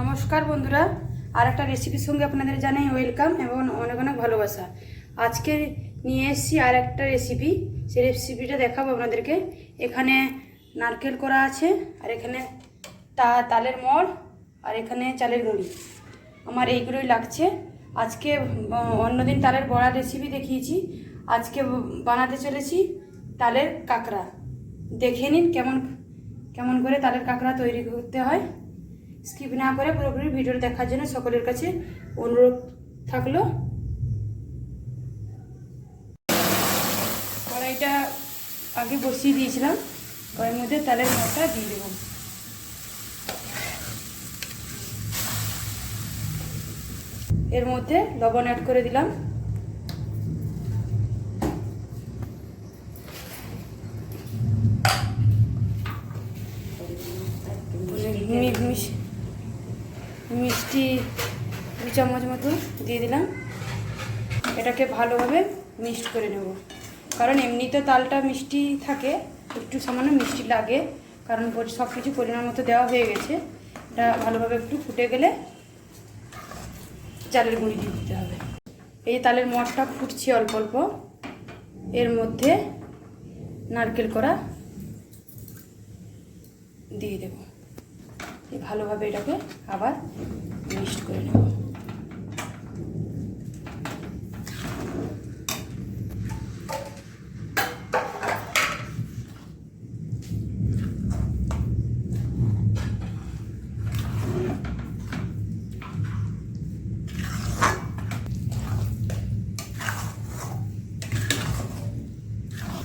নমস্কার বন্ধুরা আর একটা রেসিপির সঙ্গে আপনাদের জানাই ওয়েলকাম এবং অনেক অনেক ভালোবাসা। আজকে নিয়ে এসেছি আর একটা রেসিপি সেই রেসিপিটা দেখাবো আপনাদেরকে। এখানে নারকেল করা আছে, আর এখানে তা তালের মড় আর এখানে চালের গুঁড়ি। আমার এইগুলোই লাগছে। আজকে অন্যদিন তালের বড়া রেসিপি দেখিয়েছি। আজকে বানাতে চলেছি তালের কাঁকড়া। দেখে নিন কেমন কেমন করে তালের কাঁকড়া তৈরি করতে হয়। স্কিপ না করে পুরোপুরি ভিডিওটা দেখার জন্য সকলের কাছে অনুরোধ থাকল। কড়াইটা আগে বসিয়ে দিয়েছিলাম। কড়াইয়ের মধ্যে তালের মশলা দিয়ে দেবো। এর মধ্যে লবণ অ্যাড করে দিলাম। মিষ্টি দু চামচ মতো দিয়ে দিলাম। এটাকে ভালোভাবে মিক্সড করে নেব। কারণ এমনিতে তালটা মিষ্টি থাকে, একটু সামান্য মিষ্টি লাগে, কারণ সব কিছু পরিমাণ মতো দেওয়া হয়ে গেছে। এটা ভালোভাবে একটু ফুটে গেলে চালের গুঁড়ি দিয়ে দিতে হবে। এই তালের মঠটা ফুটছে অল্প অল্প। এর মধ্যে নারকেল করা দিয়ে দেব। ভালোভাবে এটাকে আবার মিক্সড করে নেব।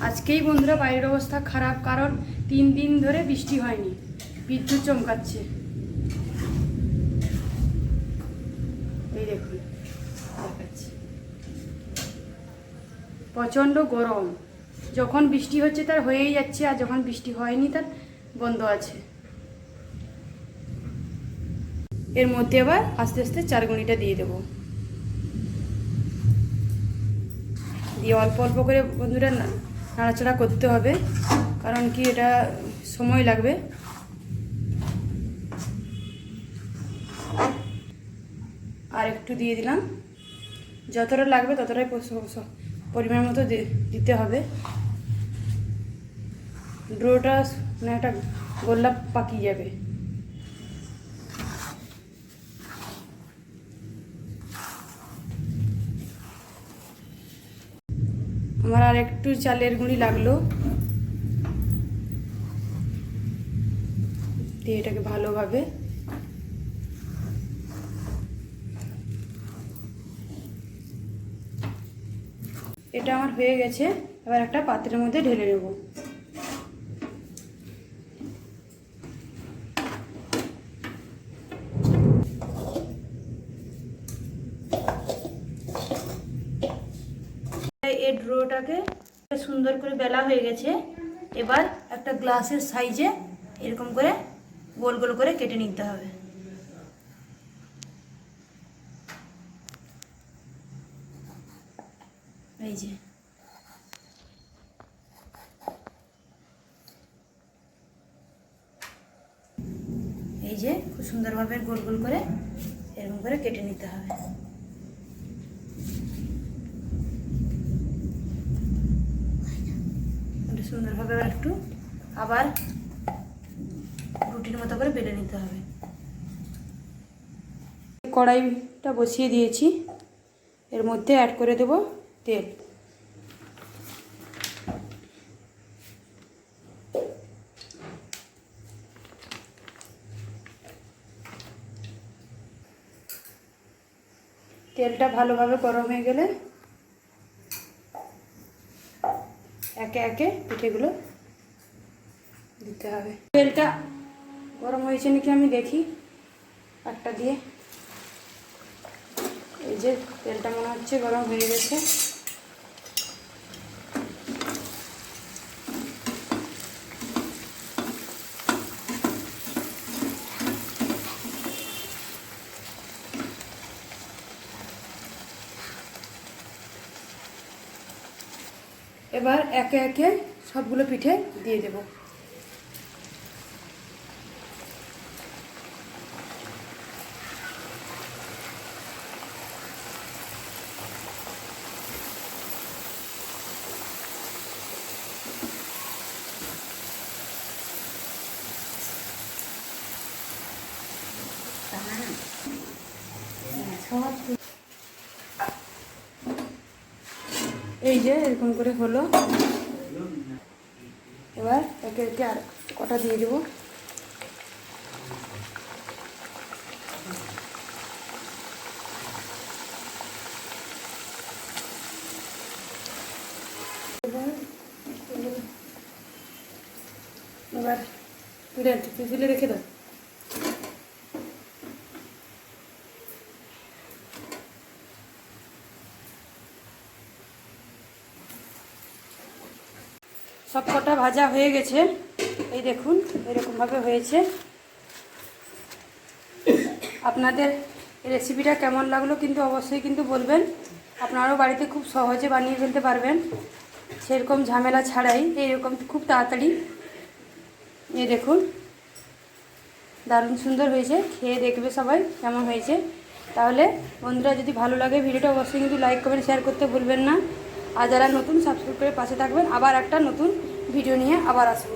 আজকেই বন্ধুরা বাইরের অবস্থা খারাপ, কারণ তিন দিন ধরে বৃষ্টি হয়নি। বিদ্যুৎ চমকাচ্ছে। এই দেখুন প্রচণ্ড গরম। যখন বৃষ্টি হচ্ছে তার হয়েই যাচ্ছে, আর যখন বৃষ্টি হয়নি তার বন্ধ আছে। এর মধ্যে আবার আস্তে আস্তে চারগুনিটা দিয়ে দেবো। দিয়ে অল্প অল্প করে বন্ধুরা নাড়াচাড়া করতে হবে, কারণ কি এটা সময় লাগবে। আর একটু দিয়ে দিলাম। যতটা লাগবে ততটাই পরিমাণ মতো দিতে হবে। ড্রোটা মানে একটা গোল্লাপ পাকিয়ে যাবে। আমার আর একটু চালের গুঁড়ি লাগল। দিয়ে এটাকে ভালোভাবে এটা আমার হয়ে গেছে, এবার একটা পাত্রের মধ্যে ঢেলে নেব। এই ড্রোটাকে সুন্দর করে বেলা হয়ে গেছে, এবার একটা গ্লাসের সাইজে এরকম করে গোল গোল করে কেটে নিতে হবে। এই যে। এই যে, খুব সুন্দরভাবে গোল গোল করে এরকম করে কেটে নিতে হবে। সুন্দরভাবে একটু আবার রুটির মতো করে বেলে নিতে হবে। কড়াইটা বসিয়ে দিয়েছি। এর মধ্যে অ্যাড করে দেব তেল। তেলটা ভালোভাবে গরম হয়ে গেলে একে একে পিঠেগুলো দিতে হবে। তেলটা গরম হয়েছে নাকি আমি দেখি একটা দিয়ে। এই যে তেলটা মনে হচ্ছে গরম হয়ে গেছে। এবার একে একে সবগুলো পিঠে দিয়ে দেব। সব এই যে এরকম করে হলো। এবার একে একে আর কটা দিয়ে দেবো? এবার তুলে রেখে দাও। সব কটা ভাজা হয়ে গেছে। এই দেখুন, এরকমভাবে হয়েছে। আপনাদের রেসিপিটা কেমন লাগল কিন্তু অবশ্যই কিন্তু বলবেন। আপনারাও বাড়িতে খুব সহজে বানিয়ে ফেলতে পারবেন। সেরকম ঝামেলা ছাড়াই এইরকম খুব তাড়াতাড়ি। এই দেখুন, দারুণ সুন্দর হয়েছে। খেয়ে দেখবে সবাই কেমন হয়েছে। তাহলে বন্ধুরা যদি ভালো লাগে, ভিডিওটা অবশ্যই কিন্তু লাইক কমেন্ট শেয়ার করতে ভুলবেন না। আর যারা নতুন সাবস্ক্রাইব করে পাশে থাকবেন। আবার একটা নতুন ভিডিও নিয়ে আবার আসব।